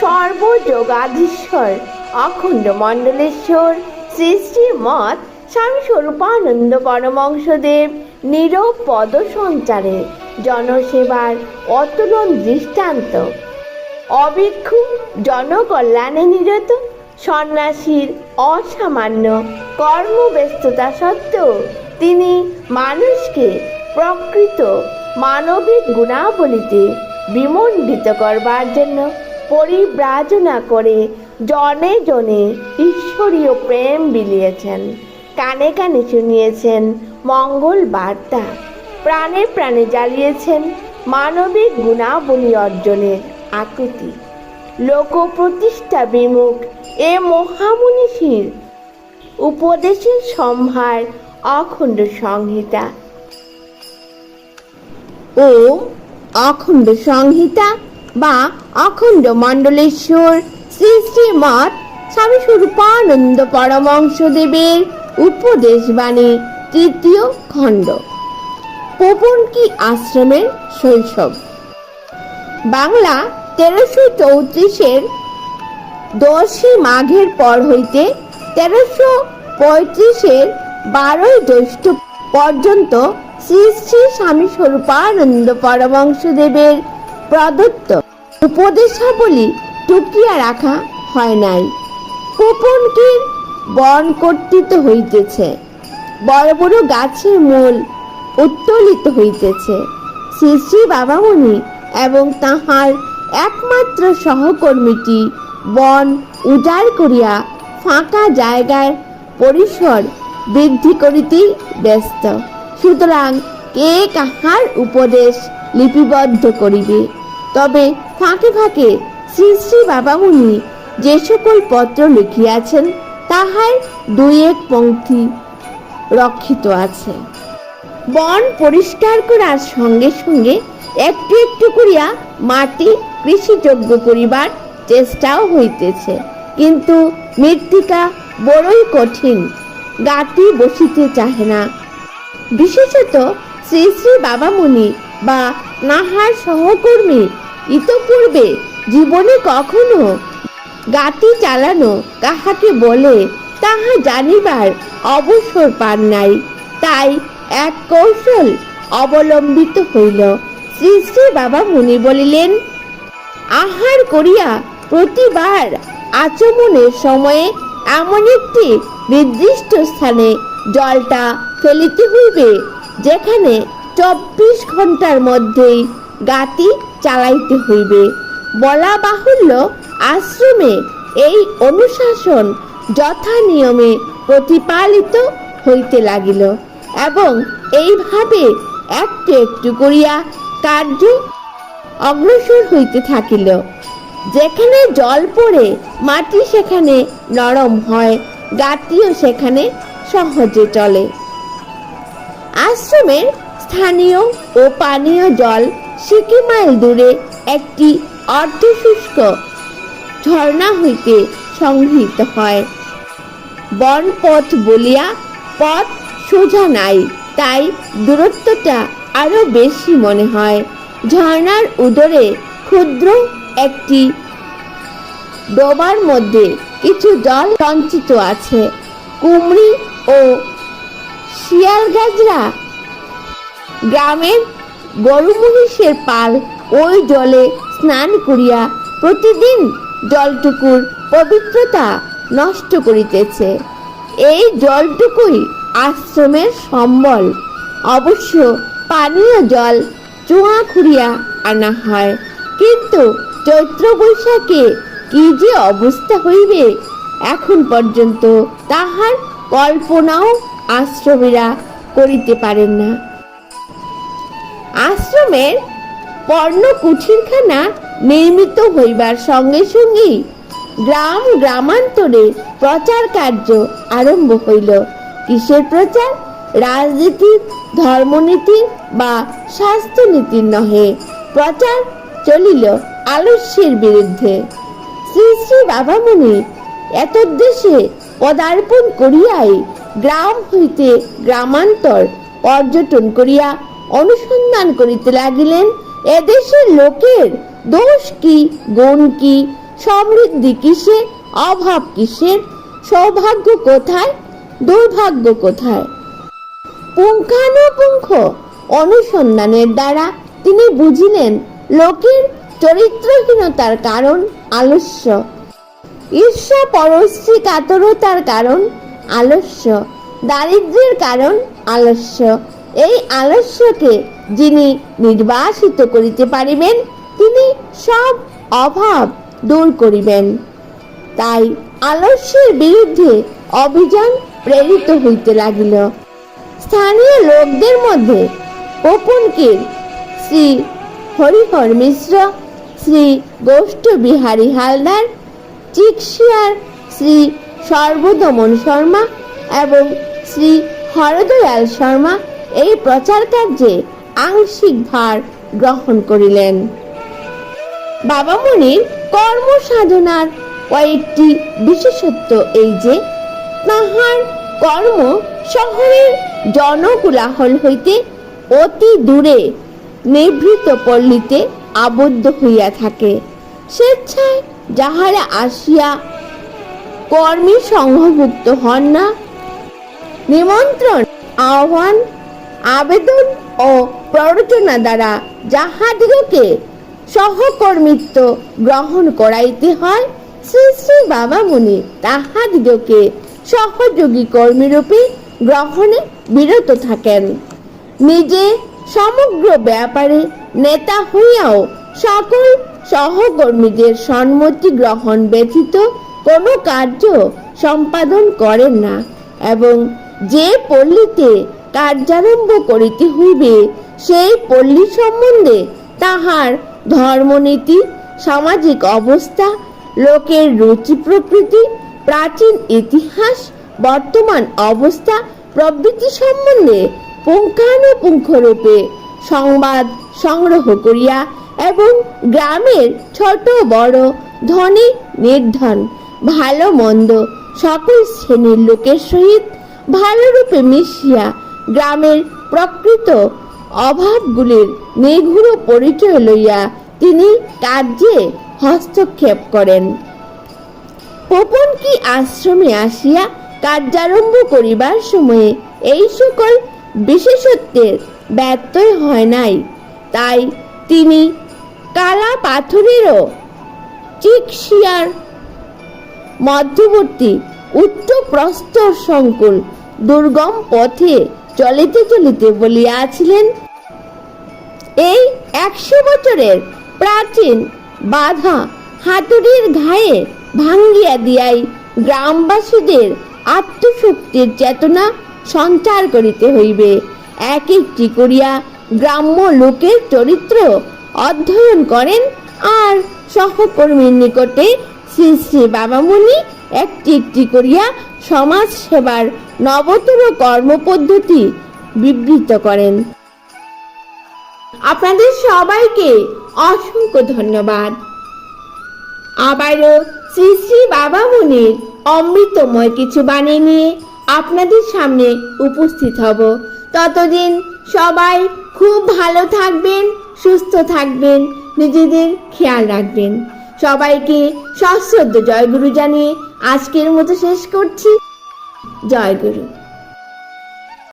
সর্বযোগাধীশ্বর, অখণ্ড মণ্ডলেশ্বর শ্রী মত স্বামী স্বরূপানন্দ পরমংশদেব নীরব পদ সঞ্চারে জনসেবার অতুলন দৃষ্টান্ত। অভিক্ষু জনকল্যাণে নিরত, সন্ন্যাসীর অসামান্য কর্মব্যস্ততা সত্ত্বেও তিনি মানুষকে প্রকৃত মানবিক গুণাবলীতে বিমণ্ডিত করবার জন্য পরিব্রাজনা করে জনে জনে ঈশ্বরীয় প্রেম বিলিয়েছেন। কানে কানে শুনিয়েছেন মঙ্গল বার্তা। প্রাণে প্রাণে জ্বালিয়েছেন মানবিক গুণাবলী অর্জনের আকৃতি। লোক প্রতিষ্ঠা বিমুখ এ মহামনীষীর উপদেশের সম্ভার অখণ্ড সংহিতা। ও অখণ্ড সংহিতা বা অখণ্ড মণ্ডলেশ্বর শ্রী শ্রীমত স্বামী স্বরূপানন্দ পরমংশদেবের উপদেশ বাণী তৃতীয় খণ্ড। পোপনকি আশ্রমের শৈশব? বাংলা তেরোশো চৌত্রিশের দশই মাঘের পর হইতে তেরোশো পঁয়ত্রিশের বারোই জ্যৈষ্ঠ পর্যন্ত শ্রী শ্রী স্বামী স্বরূপানন্দ পরমংশদেবের প্রদত্ত উপদেশাবলী টুকিয়া রাখা হয় নাই। কোপনকির বন কর্তৃত হইতেছে। বড় বড় গাছের মূল উত্তোলিত হইতেছে। শ্রী শ্রী বাবামণি এবং তাহার একমাত্র সহকর্মীটি বন উজাড় করিয়া ফাঁকা জায়গার পরিসর বৃদ্ধি করিতেই ব্যস্ত। সুতরাং কে কাহার উপদেশ লিপিবদ্ধ করিবে? তবে ফাঁকে ফাঁকে শ্রী শ্রী বাবামুনি যে সকল পত্র লিখিয়াছেন তাহার দুই এক পঙ্ক্তি রক্ষিত আছে। বন পরিষ্কার করার সঙ্গে সঙ্গে একটু একটু করিয়া মাটি কৃষিযোগ্য করিবার চেষ্টাও হইতেছে। কিন্তু মৃত্তিকা বড়ই কঠিন গাতি বসিতে চাহে না। বিশেষত শ্রী শ্রী বাবামণি বা নাহার সহকর্মী, ইতপূর্বে জীবনে কখনো গাতি চালানো কাহাকে বলে, তাহা জানিবার অবসর পান নাই। তাই এক কৌশল অবলম্বিত হইল। শ্রী শ্রী বাবা মুনি বলিলেন, আহার করিয়া প্রতিবার আচমনের সময়ে এমন একটি নির্দিষ্ট স্থানে জলটা ফেলিতে হইবে, যেখানে চব্বিশ ঘণ্টার মধ্যেই গাতি চালাইতে হইবে। বলা বাহুল্য, আশ্রমে এই অনুশাসন যথা নিয়মে প্রতিপালিত হইতে লাগিল এবং এইভাবে একটু একটু করিয়া কার্য অগ্রসর হইতে থাকিল। যেখানে জল পড়ে, মাটি সেখানে নরম হয়, গাতিও সেখানে সহজে চলে। আশ্রমের স্থানীয় ও পানীয় জল সিকি মাইল দূরে একটি অর্ধশুষ্ক ঝর্ণা হইতে সংগৃহীত হয়। বনপথ বলিয়া পথ সোজা নাই, তাই দূরত্বটা আরও বেশি মনে হয়। ঝর্ণার উদরে ক্ষুদ্র একটি ডোবার মধ্যে কিছু জল সঞ্চিত আছে। কুমড়ি ও শিয়াল গাজরা গ্রামের গরু মহিষের পাল ওই জলে স্নান করিয়া প্রতিদিন জলটুকুর পবিত্রতা নষ্ট করিতেছে। এই জলটুকুই আশ্রমের সম্বল। অবশ্য পানীয় জল চুয়া খুঁড়িয়া আনা হয়, কিন্তু চৈত্র বৈশাখে কি যে অবস্থা হইবে, এখন পর্যন্ত তাহার কল্পনাও আশ্রমীরা করিতে পারেন না। আশ্রমের পর্ণ কুঠিরখানা নির্মিত হইবার সঙ্গে সঙ্গেই গ্রাম গ্রামান্তরে প্রচার কার্য আরম্ভ হইল। কিসের প্রচার? রাজনীতির, ধর্মনীতির বা স্বাস্থ্যনীতির নহে। প্রচার চলিল আলস্যের বিরুদ্ধে। শ্রী শ্রী বাবামণি এতদ্দেশে পদার্পণ করিয়াই গ্রাম হইতে গ্রামান্তর পর্যটন করিয়া অনুসন্ধান করিতে লাগিলেন, এদেশের লোকের দোষ কি, গুণ কি, সমৃদ্ধি কিসে, অভাব কিসের, সৌভাগ্য কোথায়, দুর্ভাগ্য কোথায়? পুঙ্খানুপুঙ্খ অনুসন্ধানের দ্বারা তিনি বুঝিলেন লোকের চরিত্রহীনতার কারণ আলস্য ঈর্ষা পরশ্রী কাতরতার কারণ আলস্য, দারিদ্র্যের কারণ আলস্য এই আলস্যকে যিনি নির্বাসিত করিতে পারিবেন, তিনি সব অভাব দূর করিবেন। তাই আলস্যের বিরুদ্ধে অভিযান প্রেরিত হইতে লাগিল। স্থানীয় লোকদের মধ্যে কোপনকির শ্রী হরিহর মিশ্র, শ্রী গোষ্ঠ বিহারী হালদার, চিকশিয়ার শ্রী সর্বদমন শর্মা এবং শ্রী হরদয়াল শর্মা এই প্রচার কার্যে আংশিক ভার গ্রহণ করিলেন। বাবামণির কর্ম সাধনার কয়েকটি বিশেষত্ব এই যে, তাহার কর্ম শহরের জনকুলাহল হইতে অতি দূরে নিভৃত পল্লীতে আবদ্ধ হইয়া থাকে। স্বেচ্ছায় যাহারা আসিয়া কর্মী সংঘভুক্ত হন না, নিমন্ত্রণ, আহ্বান আবেদন ও প্ররোচনা দ্বারা যাহাদিগকে সহকর্মিত্ব গ্রহণ করাইতে হয়, শ্রী শ্রী বাবামুনি তাহাদিগকে সহযোগী কর্মীরূপে গ্রহণে বিরত থাকেন। নিজে সমগ্র ব্যাপারে নেতা হইয়াও সকল সহকর্মীদের সম্মতি গ্রহণ ব্যতীত কোনো কার্য সম্পাদন করেন না এবং যে পল্লীতে কার্যারম্ভ করিতে হইবে, সেই পল্লী সম্বন্ধে তাহার ধর্মনীতি, সামাজিক অবস্থা, লোকের রুচি প্রকৃতি, প্রাচীন ইতিহাস, বর্তমান অবস্থা প্রভৃতি সম্বন্ধে পুঙ্খানুপুঙ্খরূপে সংবাদ সংগ্রহ করিয়া এবং গ্রামের ছোট বড় ধনী নির্ধন, ভালো মন্দ সকল শ্রেণির লোকের সহিত ভালোরূপে মিশিয়া গ্রামের প্রকৃত অভাবগুলির নিগুড় পরিচয় লইয়া তিনি কার্যে হস্তক্ষেপ করেন। পোপন কি আশ্রমে আসিয়া কার্যারম্ভ করিবার সময়ে এই সকল বিশেষত্বের ব্যত্যয় হয় নাই, তাই তিনি কালা পাথরেরও চিকশিয়ার মধ্যবর্তী উচ্চ প্রস্তর সংকুল দুর্গম পথে চলিতে চলিতে বলিয়াছিলেন, এই একশো বছরের প্রাচীন বাধা হাতুড়ির ঘায়ে ভাঙ্গিয়া দিয়াই গ্রামবাসীদের আত্মশক্তির চেতনা সঞ্চার করিতে হইবে। এক একটি করিয়া গ্রাম্য লোকের চরিত্র অধ্যয়ন করেন আর সহকর্মীর নিকটে শ্রী শ্রী বাবামণি একটি একটি করিয়া সমাজ সেবার নবতর কর্মপদ্ধতি বিবৃত করেন। আপনাদের সবাইকে অসংখ্য ধন্যবাদ। আবারও শ্রী শ্রী বাবামণির অমৃতময় কিছু বাণী নিয়ে আপনাদের সামনে উপস্থিত হব। ততদিন সবাই খুব ভালো থাকবেন, সুস্থ থাকবেন, নিজেদের খেয়াল রাখবেন। সবাইকে সশ্রদ্ধ জয়গুরু জানিয়ে আজকের মতো শেষ করছি। জয়গুরু।